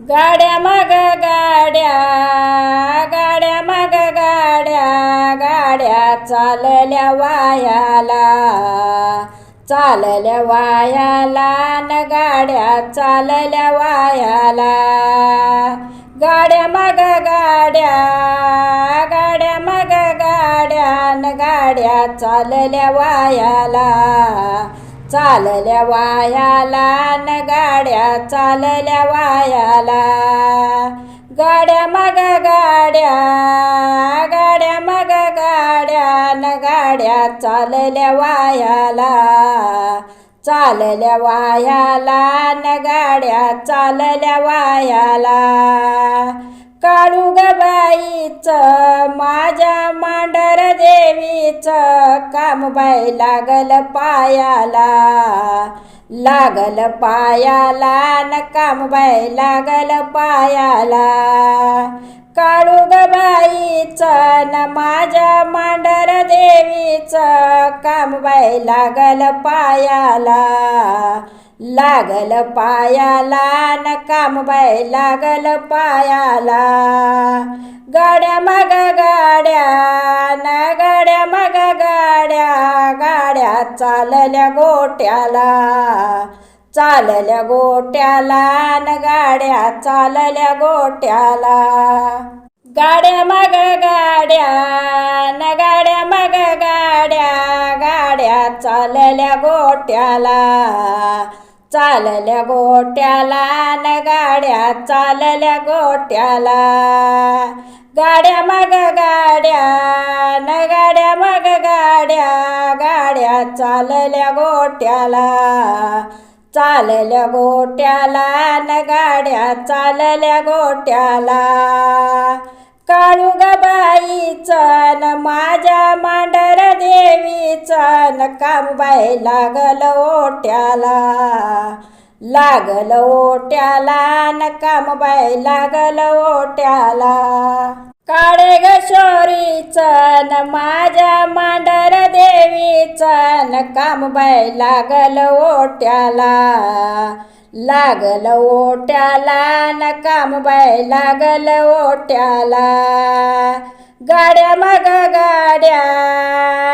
गाड्या माग गाड्या गाड्या माग गाड्या गाड्या चालल्या वायाला. चालल्या वायाला न गाड्या चालल्या वायाला. गाड्या माग गाड्या गाड्या माग गाड्या न गाड्या चालल्या वायाला. चालल्या वायाला न गाड्या चालल्या वायाला गाड्या मग गाड्या गाड्या मग गाड्या न गाड्या चालल्या वायाला चालल्या वायाला न गाड्या चालल्या वायाला काळू ग बाईचं माझ्या देवीचं काम लागल पायाला. लागल पायाला न काम लागल पायाला. काळू न माझ्या मांडर देवीचं काम लागल पायाला. लागल पायाला न काम लागल पायाला. गाड्या मग गाड्या न गाड्या मग गाड्या. गाड्या चालल्या गोट्याला चालल्या गोट्याला न गाड्या चालल्या गोट्याला. गाड्या मग गाड्या न गाड्या मग गाड्या. गाड्या चालल्या गोट्याला. चालल्या गोट्याला न गाड्या चालल्या गोट्याला. गाड्या मग गाड्या न गाड्या मग गाड्या. गाड्या चालल्या गोट्याला चालल्या गोट्याला न गाड्या चालल्या गोट्याला. काळू ग न माझ्या मांडर देवीचं न कामबाई लागल ओट्याला. लागल ओट्याला न कामबाई लागल ओट्याला. काळे ग न माझ्या मांडर देवीचं न कामबाई लागल ओट्याला. लागल ओट्याला न बाय लागल ओट्याला. गाड्या मग गाड्या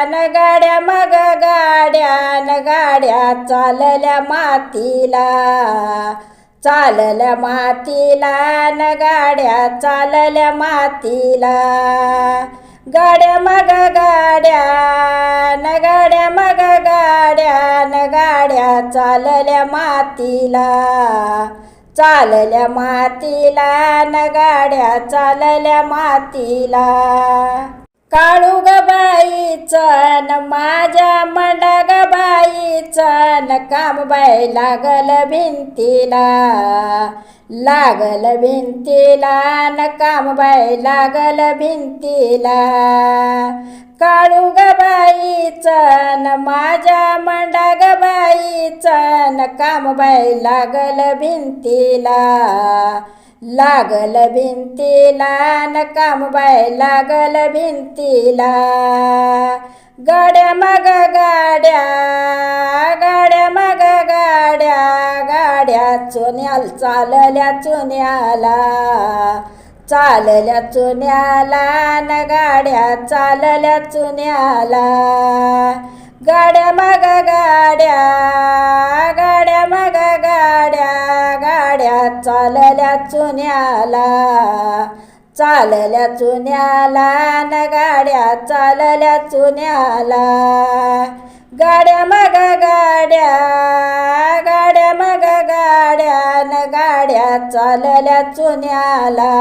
न गाड्या मग गाड्या न गाड्या चालल्या मातीला. चालल्या मातीला न गाड्या चालल्या मातीला. गाड्या मग गाड्या न गाड्या मग गाड्या न गाड्या चालल्या मातीला. चालल्या मातीला न गाड्या चालल्या मातीला. काळू ग बाईचं न माझ्या बाईचं काम बाय लागल भिंतीला. लागल भिंतीला न काम लागल भिंतीला. काळू ग माझ्या मंडा ग बाईचं काम बाय लागल भिंतीला. लागल भिंतीला नकाम बाय लागल भिंतीला. गाड्या मग गाड्या गाड्या मग गाड्या गाड्या चुन्याल चालल्या चुन्याला. चालल्या चुन्याला न गाड्या चालल्या चुन्याला. गाड्या मग गाड्या गाड्या मग गाड्या चालल्या चालल्या चुन्याला चालल्या चुन्याला न गाड्या चालल्या चुन्याला. गाड्या मग गाड्या गाड्या मग गाड्या न गाड्या चालल्या चुन्याला.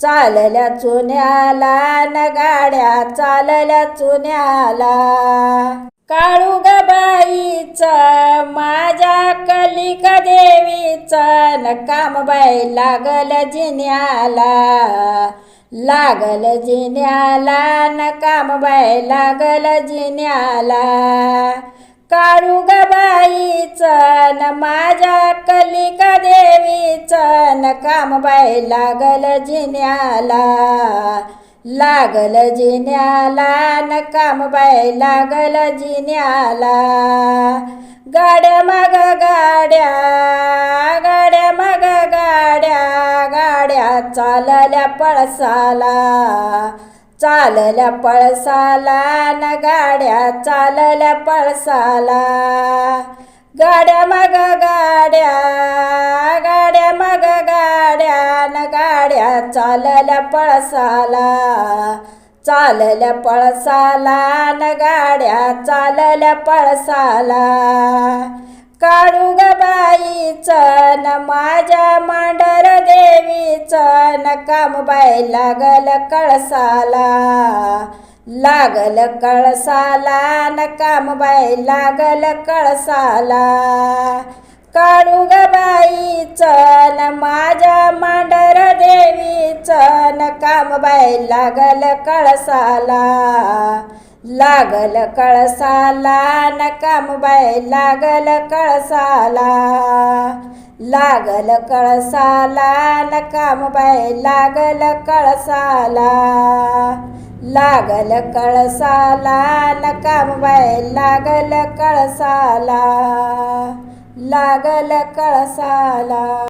चालल्या चुन्याला न गाड्या चालल्या चुन्याला. काळू माझ्या कलिका देवीचं नकाम बाई लागल जिन्याला लागल जिन्याला नकाम बाई लागल जिन्याला. काळू बाईचं न माझ्या कलिका देवीचं नकाम बाई लागल जिन्याला. लागल जिन्याला न कामबाई लागल जिन्याला. गाड्या मग गाड्या गाड्या मग गाड्या चालल्या पळसाला. चालल्या पळसाला न गाड्या चालल्या पळसाला. गाड्या मग गाड्या गाड्या मग गाड्या गाड्या चालल्या पळसाला चालल्या पळसाला न गाड्या चालल्या पळसाला. काढू ग बाईचं न माझ्या मांडर देवीचं न कामबाई लागल कळसाला. लागल कळसाला न कामबाई लागल कळसाला. काढू ग माझ्या मांडर देवीचं काम बाई लागल कळसाला. लागल कळसाला न कामबाई लागल कळसाला. लागल कळसाला न कामबाई लागल कळसाला. लागल कळसाला न कामबाई लागल कळसाला. लागल कळसाला.